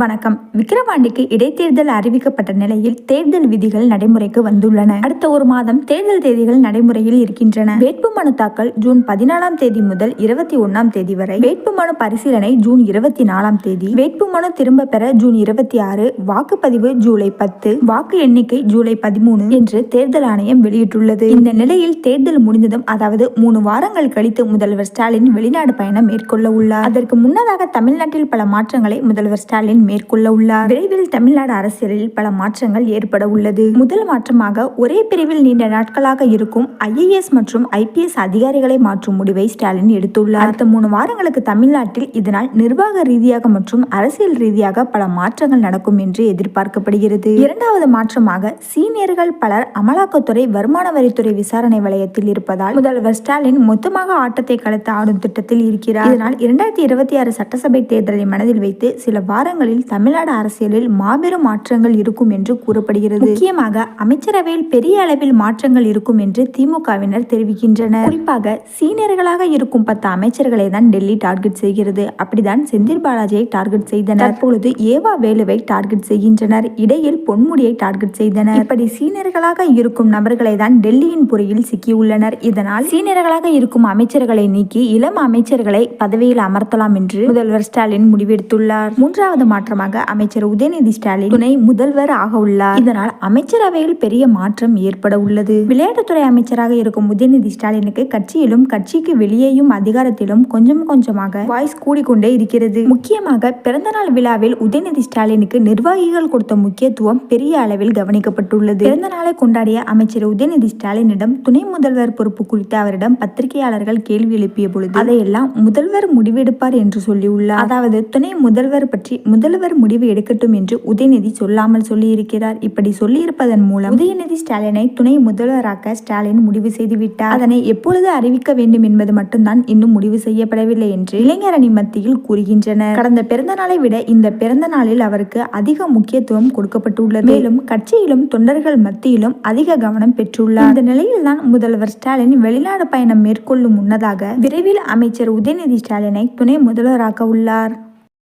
வணக்கம். விக்கிரவாண்டிக்கு இடைத்தேர்தல் அறிவிக்கப்பட்ட நிலையில் தேர்தல் விதிகள் நடைமுறைக்கு வந்துள்ளன. அடுத்த ஒரு மாதம் தேர்தல் தேதிகள் நடைமுறையில் இருக்கின்றன. வேட்புமனு தாக்கல் ஜூன் பதினாலாம் தேதி முதல் இருபத்தி ஒன்னாம் தேதி வரை. வேட்புமனு பரிசீலனை ஜூன் இருபத்தி நாலாம் தேதி. வேட்புமனு திரும்ப பெற ஜூன் இருபத்தி ஆறு வாக்குப்பதிவு ஜூலை பத்து வாக்கு எண்ணிக்கை ஜூலை பதிமூணு என்று தேர்தல் ஆணையம் வெளியிட்டுள்ளது. இந்த நிலையில் தேர்தல் முடிந்ததும் அதாவது மூணு வாரங்கள் கழித்து முதல்வர் ஸ்டாலின் வெளிநாடு பயணம் மேற்கொள்ள உள்ளார். அதற்கு முன்னதாக தமிழ்நாட்டில் பல மாற்றங்களை முதல்வர் ஸ்டாலின் மேற்கொள்ள உள்ளார். விரைவில் தமிழ்நாடு அரசியலில் பல மாற்றங்கள் ஏற்பட உள்ளது. முதல் மாற்றமாக ஒரே பிரிவில் நீண்ட நாட்களாக இருக்கும் ஐஏஎஸ் மற்றும் ஐபிஎஸ் அதிகாரிகளை மாற்றும் முடிவை ஸ்டாலின் எடுத்துள்ளார். அடுத்த மூணு வாரங்களுக்கு தமிழ்நாட்டில் இதனால் நிர்வாக ரீதியாக மற்றும் அரசியல் ரீதியாக பல மாற்றங்கள் நடக்கும் என்று எதிர்பார்க்கப்படுகிறது. இரண்டாவது மாற்றமாக சீனியர்கள் பலர் அமலாக்கத்துறை வருமான வரித்துறை விசாரணை வலயத்தில் இருப்பதால் முதல்வர் ஸ்டாலின் மொத்தமாக ஆட்டத்தை கலத்து ஆடும் திட்டத்தில் இருக்கிறார். இதனால் இரண்டாயிரத்தி இருபத்தி ஆறு சட்டசபை தேர்தலை மனதில் வைத்து சில வாரங்களில் தமிழ்நாடு அரசியலில் மாபெரும் மாற்றங்கள் இருக்கும் என்று கூறப்படுகிறது. முக்கியமாக அமைச்சரவையில் பெரிய அளவில் மாற்றங்கள் இருக்கும் என்று திமுகவினர் தெரிவிக்கின்றனர். குறிப்பாக சீனியர்களாக இருக்கும் பத்து அமைச்சர்களை தான் டெல்லி டார்கெட் செய்கிறது. அப்படிதான் செந்தில் பாலாஜியை டார்கெட் செய்தனர். தற்பொழுது ஏவா வேலுவை டார்கெட் செய்கின்றனர். இடையில் பொன்முடியை டார்கெட் செய்தனர். இப்படி சீனியர்களாக இருக்கும் நபர்களை தான் டெல்லியின் பொறியில் சிக்கியுள்ளனர். இதனால் சீனியர்களாக இருக்கும் அமைச்சர்களை நீக்கி இளம் அமைச்சர்களை பதவியில் அமர்த்தலாம் என்று முதல்வர் ஸ்டாலின் முடிவெடுத்துள்ளார். மூன்றாவது மாற்றமாக அமைச்சர் உதயநிதி ஸ்டாலின் துணை முதல்வர் ஆக உள்ளார். இதனால் அமைச்சரவையில் பெரிய மாற்றம் ஏற்பட உள்ளது. விளையாட்டுத்துறை அமைச்சராக இருக்கும் உதயநிதி ஸ்டாலினுக்கு கட்சியிலும் கட்சிக்கு வெளியேயும் அதிகாரத்திலும் கொஞ்சம் கொஞ்சமாக வாய்ஸ் கூடிக்கொண்டே இருக்கிறது. முக்கியமாக பிறந்தநாள் விழாவில் உதயநிதி ஸ்டாலினுக்கு நிர்வாகிகள் கொடுத்த முக்கியத்துவம் பெரிய அளவில் கவனிக்கப்பட்டுள்ளது. பிறந்த நாளை கொண்டாடிய அமைச்சர் உதயநிதி ஸ்டாலினிடம் துணை முதல்வர் பொறுப்பு குறித்து அவரிடம் பத்திரிகையாளர்கள் கேள்வி எழுப்பிய பொழுது அதையெல்லாம் முதல்வர் முடிவெடுப்பார் என்று சொல்லியுள்ளார். அதாவது துணை முதல்வர் பற்றி முதல்வர் முடிவு எடுக்கட்டும் என்று உதயநிதி சொல்லாமல் சொல்லியிருக்கிறார். இப்படி சொல்லியிருப்பதன் மூலம் உதயநிதி ஸ்டாலினை துணை முதல்வராக்க ஸ்டாலின் முடிவு செய்துவிட்டார் அதனை எப்பொழுது அறிவிக்க வேண்டும் என்பது மட்டும்தான் இன்னும் முடிவு செய்யப்படவில்லை என்று இளைஞர் அணி மத்தியில் கூறுகின்றனர். கடந்த பிறந்த நாளை விட இந்த பிறந்த நாளில் அவருக்கு அதிக முக்கியத்துவம் கொடுக்கப்பட்டுள்ளது. மேலும் கட்சியிலும் தொண்டர்கள் மத்தியிலும் அதிக கவனம் பெற்றுள்ளார். இந்த நிலையில்தான் முதல்வர் ஸ்டாலின் வெளிநாடு பயணம் மேற்கொள்ளும் முன்னதாக விரைவில் அமைச்சர் உதயநிதி ஸ்டாலினை துணை முதல்வராக்க உள்ளார்.